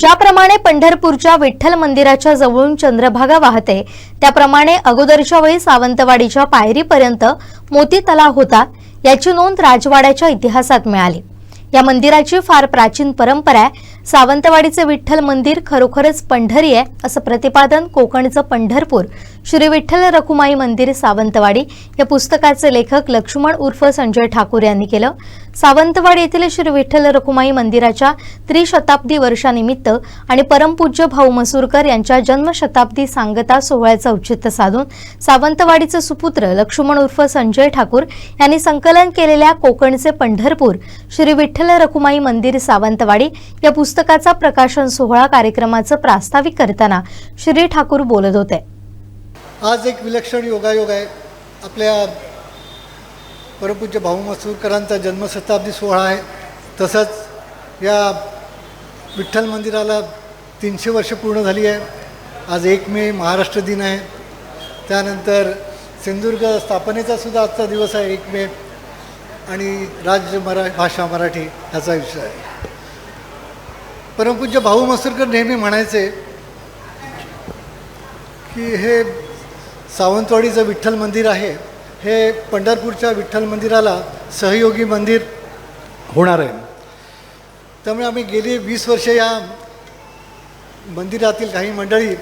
ज्याप्रमाणे पंढरपूरच्या विठ्ठल मंदिराच्या जवळून चंद्रभागा वाहते त्याप्रमाणे अगोदरच्या वेळी सावंतवाडीच्या पायरीपर्यंत मोती तलाव होता याची नोंद राजवाड्याच्या इतिहासात मिळाली. या मंदिराची फार प्राचीन परंपरा आहे. सावंतवाडीचे विठ्ठल मंदिर खरोखरच पंढरी आहे असं प्रतिपादन कोकणचं पंढरपूर श्री विठ्ठल रखुमाई मंदिर सावंतवाडी या पुस्तकाचे लेखक लक्ष्मण उर्फ संजय ठाकूर यांनी केलं. सावंतवाडी येथील श्री विठ्ठल रखुमाई मंदिराच्या त्रिशताब्दी वर्षानिमित्त आणि परमपूज्य भाऊ मसूरकर यांच्या जन्मशताब्दी सांगता सोहळ्याचं औचित्य साधून सावंतवाडीचे सुपुत्र लक्ष्मण उर्फ संजय ठाकूर यांनी संकलन केलेल्या कोकणचे पंढरपूर श्री विठ्ठल रखुमाई मंदिर सावंतवाडी या पुस्तकाचा प्रकाशन सोहळा कार्यक्रमाचं प्रास्ताविक करताना श्री ठाकूर बोलत होते. आज एक विलक्षण योगायोग आहे. आपल्या परमपूज्य भाऊ मसूरकरांचा जन्मशताब्दी सोहळा आहे. तसंच या विठ्ठल मंदिराला तीनशे वर्ष पूर्ण झाली आहे. आज एक मे महाराष्ट्र दिन आहे. त्यानंतर सिंधुदुर्ग स्थापनेचा सुद्धा आजचा दिवस आहे एक मे. आणि राज्य मरा भाषा मराठी ह्याचा विषय आहे. परमपूज्य भाऊ मसूरकर नेहमी म्हणायचे की हे सावंतवाडीचं विठ्ठल मंदिर आहे. हे पंढरपूरच्या विठ्ठल मंदिराला सहयोगी मंदिर होणार आहे. त्यामुळे आम्ही गेली वीस वर्ष या मंदिरातील काही मंडळी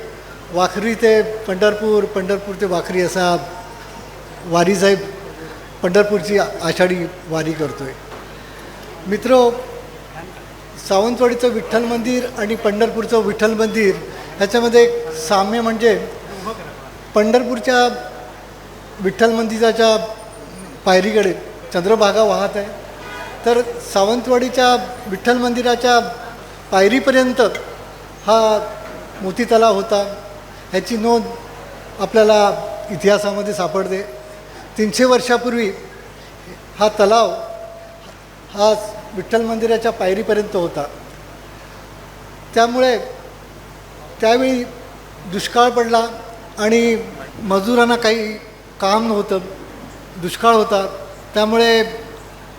वाखरी ते पंढरपूर पंढरपूर ते वाखरी असा वारीसाहेब पंढरपूरची आषाढी वारी करतो आहे मित्र सावंतवाडीचं विठ्ठल मंदिर आणि पंढरपूरचं विठ्ठल मंदिर ह्याच्यामध्ये एक साम्य म्हणजे पंढरपूरच्या विठ्ठल मंदिराच्या पायरीकडे चंद्रभागा वाहत आहे. तर सावंतवाडीच्या विठ्ठल मंदिराच्या पायरीपर्यंत हा मोती तलाव होता. ह्याची नोंद आपल्याला इतिहासामध्ये सापडते. तीनशे वर्षापूर्वी हा तलाव हा विठ्ठल मंदिराच्या पायरीपर्यंत होता. त्यामुळे त्यावेळी दुष्काळ पडला आणि मजुरांना काही काम नव्हतं दुष्काळ होता. त्यामुळे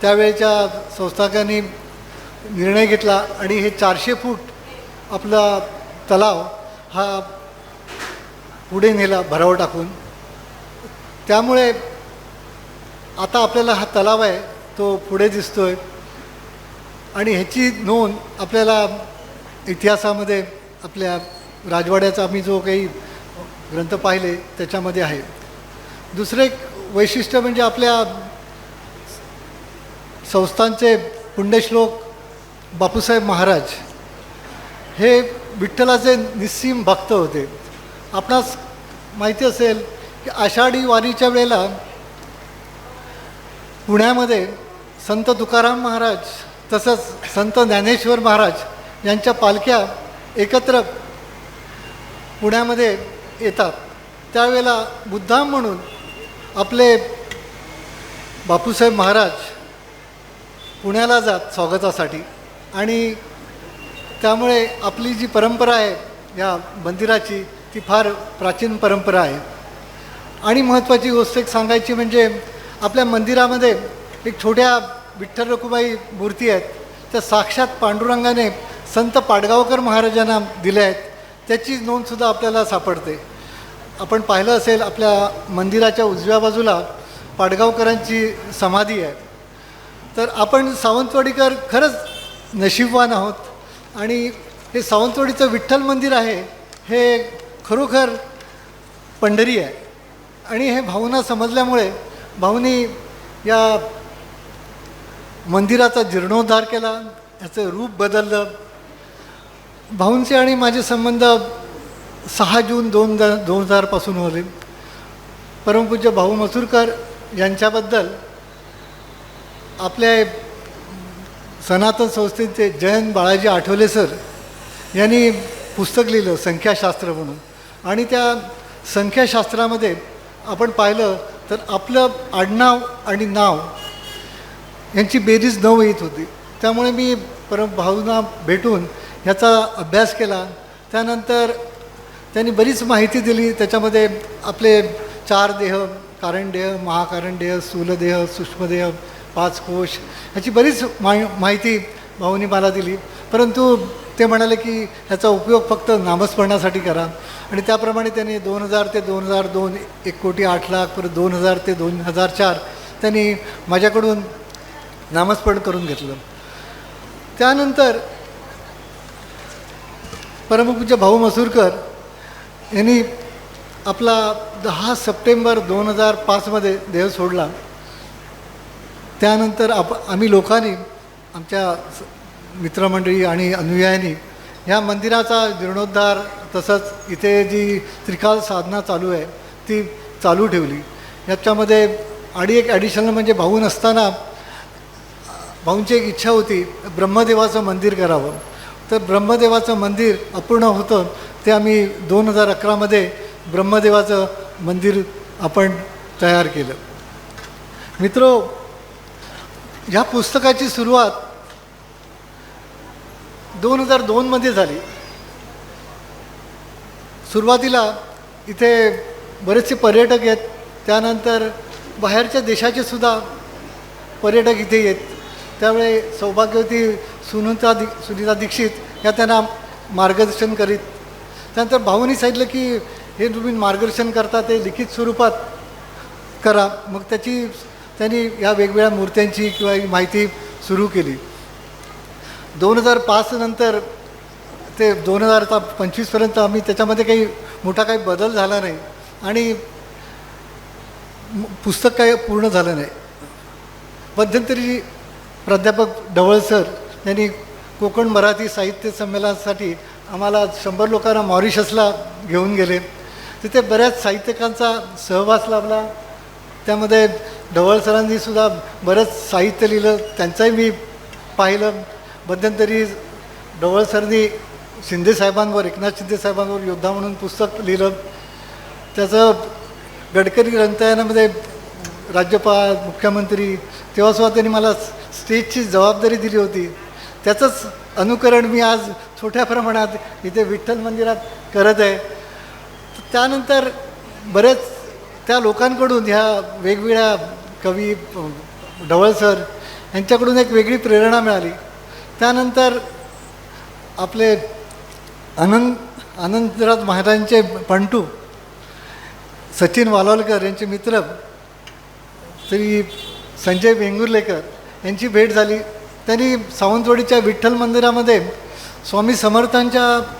त्यावेळेच्या संस्थाकांनी निर्णय घेतला आणि हे चारशे फूट आपला तलाव हा पुढे नेला भराव टाकून. त्यामुळे आता आपल्याला हा तलाव आहे तो पुढे दिसतो आहे आणि ह्याची नोंद आपल्याला इतिहासामध्ये आपल्या राजवाड्याचा आम्ही जो काही ग्रंथ पाहिले त्याच्यामध्ये आहे. दुसरे एक वैशिष्ट्य म्हणजे आपल्या संस्थांचे पुण्यश्लोक बापूसाहेब महाराज हे विठ्ठलाचे निस्सीम भक्त होते. आपणास माहिती असेल की आषाढी वारीच्या वेळेला पुण्यामध्ये संत तुकाराम महाराज तसंच संत ज्ञानेश्वर महाराज यांच्या पालख्या एकत्र पुण्यामध्ये येतात. त्यावेळेला मुद्दाम म्हणून आपले बापूसाहेब महाराज पुण्याला जात स्वागतासाठी. आणि त्यामुळे आपली जी परंपरा आहे या मंदिराची ती फार प्राचीन परंपरा आहे. आणि महत्त्वाची गोष्ट एक सांगायची म्हणजे आपल्या मंदिरामध्ये एक छोट्या विठ्ठल रखुबाई मूर्ती आहेत. त्या साक्षात पांडुरंगाने संत पाडगावकर महाराजांना दिल्या आहेत. त्याची नोंदसुद्धा आपल्याला सापडते. आपण पाहिलं असेल आपल्या मंदिराच्या उजव्या बाजूला पाडगावकरांची समाधी आहे. तर आपण सावंतवाडीकर खरंच नशीबवान आहोत आणि हे सावंतवाडीचं विठ्ठल मंदिर आहे हे खरोखर पंढरी आहे. आणि हे भावना समजल्यामुळे भाऊनी या मंदिराचा जीर्णोद्धार केला याचं रूप बदललं. भाऊंचे आणि माझे संबंध सहा जून दोन द दोन हजारपासून होते. परमपूज्य भाऊ मसूरकर यांच्याबद्दल आपल्या सनातन संस्थेचे जयंत बाळाजी आठवले सर यांनी पुस्तक लिहिलं संख्याशास्त्र म्हणून. आणि त्या संख्याशास्त्रामध्ये आपण पाहिलं तर आपलं आडनाव आणि नाव यांची बेरीज नऊ येत होती. त्यामुळे मी परम भाऊंना भेटून ह्याचा अभ्यास केला. त्यानंतर त्यांनी बरीच माहिती दिली. त्याच्यामध्ये आपले चार देह कारणदेह महाकारणदेह स्थूलदेह सूक्ष्मदेह पाच कोश ह्याची बरीच मा माहिती भाऊनी मला दिली. परंतु ते म्हणाले की ह्याचा उपयोग फक्त नामस्मरणासाठी करा. आणि त्याप्रमाणे त्यांनी दोन हजार ते दोन हजार दोन एक कोटी आठ लाख परत दोन हजार ते दोन हजार चार त्यांनी माझ्याकडून नामस्मरण करून घेतलं. त्यानंतर परमपूज्य भाऊ मसूरकर यांनी आपला दहा सप्टेंबर दोन हजार पाचमध्ये देह सोडला. त्यानंतर आप आम्ही लोकांनी आमच्या स- मित्रमंडळी आणि अनुयायांनी ह्या मंदिराचा जीर्णोद्धार तसंच इथे जी त्रिकाल साधना चालू आहे ती चालू ठेवली. याच्यामध्ये आणि एक ॲडिशनल म्हणजे भाऊ नसताना भाऊंची एक इच्छा होती ब्रह्मदेवाचं मंदिर करावं. तर ब्रह्मदेवाचं मंदिर अपूर्ण होतं. ते आम्ही दोन हजार अकरामध्ये ब्रह्मदेवाचं मंदिर आपण तयार केलं. मित्रो ह्या पुस्तकाची सुरुवात दोन हजार दोनमध्ये झाली. सुरुवातीला इथे बरेचसे पर्यटक आहेत त्यानंतर बाहेरच्या देशाचे सुद्धा पर्यटक इथे येत. त्यावेळे सौभाग्यवती सुनीता दि सुनीता दीक्षित या त्यांना मार्गदर्शन करीत. त्यानंतर भाऊनी सांगितलं की हे तुम्ही मार्गदर्शन करता ते लिखित स्वरूपात करा. मग त्याची त्यांनी या वेगवेगळ्या मूर्त्यांची किंवा ही माहिती सुरू केली. दोन हजार पाच नंतर ते दोन हजार आता पंचवीसपर्यंत आम्ही त्याच्यामध्ये काही मोठा काही बदल झाला नाही आणि पुस्तक काही पूर्ण झालं नाही. मध्यंतरी प्राध्यापक ढवळ सर यांनी कोकण मराठी साहित्य संमेलनासाठी आम्हाला शंभर लोकांना मॉरिशसला घेऊन गेले. तिथे बऱ्याच साहित्यिकांचा सहवास लाभला. त्यामध्ये ढवळ सरांनी सुद्धा बरंच साहित्य लिहिलं. त्यांचंही मी पाहिलं. मध्यंतरी ढवळ सरांनी शिंदेसाहेबांवर एकनाथ शिंदेसाहेबांवर योद्धा म्हणून पुस्तक लिहिलं. त्याचं गडकरी ग्रंथायनामध्ये राज्यपाल मुख्यमंत्री तेव्हासुद्धा त्यांनी मला स्टेजची जबाबदारी दिली होती. त्याचंच अनुकरण मी आज छोट्या प्रमाणात इथे विठ्ठल मंदिरात करत आहे. त्यानंतर बरेच त्या लोकांकडून ह्या वेगवेगळ्या कवी ढवळसर यांच्याकडून एक वेगळी प्रेरणा मिळाली. त्यानंतर आपले आनंद आनंदराज महाराजांचे पंटू सचिन वालोलकर यांचे मित्र श्री संजय वेंगुर्लेकर यांची भेट झाली. त्यांनी सावंतवाडीच्या विठ्ठल मंदिरामध्ये स्वामी समर्थांच्या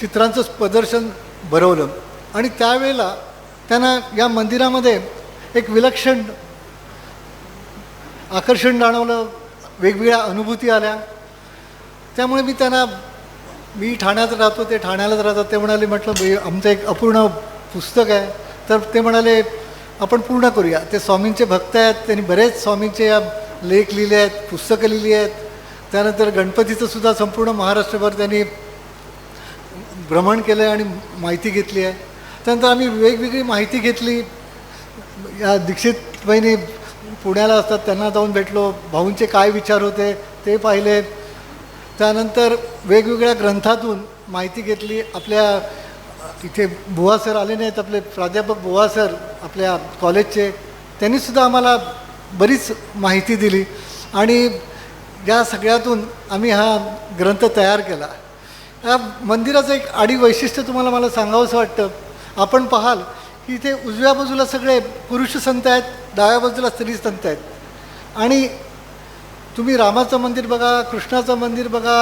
चित्रांचं प्रदर्शन भरवलं. आणि त्यावेळेला त्यांना या मंदिरामध्ये एक विलक्षण आकर्षण जाणवलं वेगवेगळ्या अनुभूती आल्या. त्यामुळे मी त्यांना मी ठाण्यात राहतो ते ठाण्यालाच राहतात. ते म्हणाले म्हटलं "बे, आमचं एक अपूर्ण पुस्तक आहे. तर ते म्हणाले आपण पूर्ण करूया. ते स्वामींचे भक्त आहेत. त्यांनी बरेच स्वामींचे या लेख लिहिले आहेत पुस्तकं लिहिली आहेत. त्यानंतर गणपतीचं सुद्धा संपूर्ण महाराष्ट्रभर त्यांनी भ्रमण केलं आहे आणि माहिती घेतली आहे. त्यानंतर आम्ही वेगवेगळी माहिती घेतली. या दीक्षित बहिणी पुण्याला असतात त्यांना जाऊन भेटलो. भाऊंचे काय विचार होते ते पाहिले. त्यानंतर वेगवेगळ्या ग्रंथातून माहिती घेतली. आपल्या इथे बुवा सर आले नाहीत आपले प्राध्यापक बुवा सर आपल्या कॉलेजचे. त्यांनीसुद्धा आम्हाला बरीच माहिती दिली. आणि या सगळ्यातून आम्ही हा ग्रंथ तयार केला. या मंदिराचं एक आडी वैशिष्ट्य तुम्हाला मला सांगावंसं वाटतं. आपण पाहाल की इथे उजव्या बाजूला सगळे पुरुष संत आहेत डाव्या बाजूला स्त्री संत आहेत. आणि तुम्ही रामाचं मंदिर बघा कृष्णाचं मंदिर बघा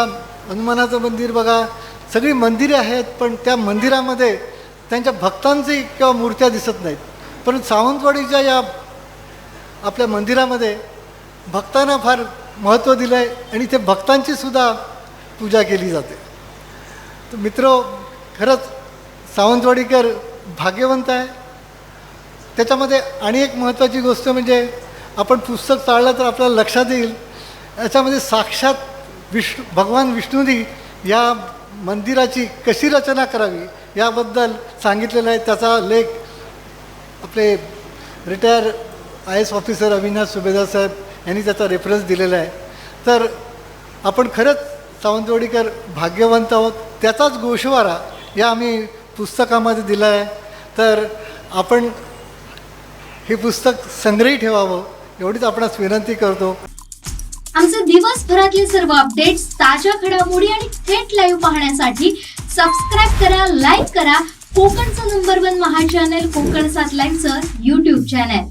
हनुमानाचं मंदिर बघा सगळी मंदिरे आहेत पण त्या मंदिरामध्ये त्यांच्या भक्तांचे किंवा मूर्त्या दिसत नाहीत. पण सावंतवाडीच्या या आपल्या मंदिरामध्ये भक्तांना फार महत्त्व दिलं आहे आणि ते भक्तांची सुद्धा पूजा केली जाते. तर मित्र खरंच सावंतवाडीकर भाग्यवंत आहे. त्याच्यामध्ये आणि एक महत्त्वाची गोष्ट म्हणजे आपण पुस्तक चाळलं तर आपल्याला लक्षात येईल. याच्यामध्ये साक्षात विष्णू भगवान विष्णूंनी या मंदिराची कशी रचना करावी याबद्दल सांगितलेलं आहे. त्याचा लेख आपले retire I S officer Avinash Subhedar साहेब यांनी त्याचा रेफरन्स दिलेला आहे. तर आपण खरंच सावंतवाडीकर भाग्यवंत आहोत. त्याचाच गोषवारा या आम्ही पुस्तकामध्ये दिला आहे तर आपण हे पुस्तक संग्रही ठेवावं. एवढीच आपणास विनंती करतो. आमचे दिवसभरातले सर्व अपडेट्स ताज्या घडामोडी आणि थेट लाईव्ह पाहण्यासाठी सबस्क्राईब करा लाईक करा. कोकणचं नंबर वन महा चॅनल कोकण सात लाईव्हचं युट्यूब चॅनल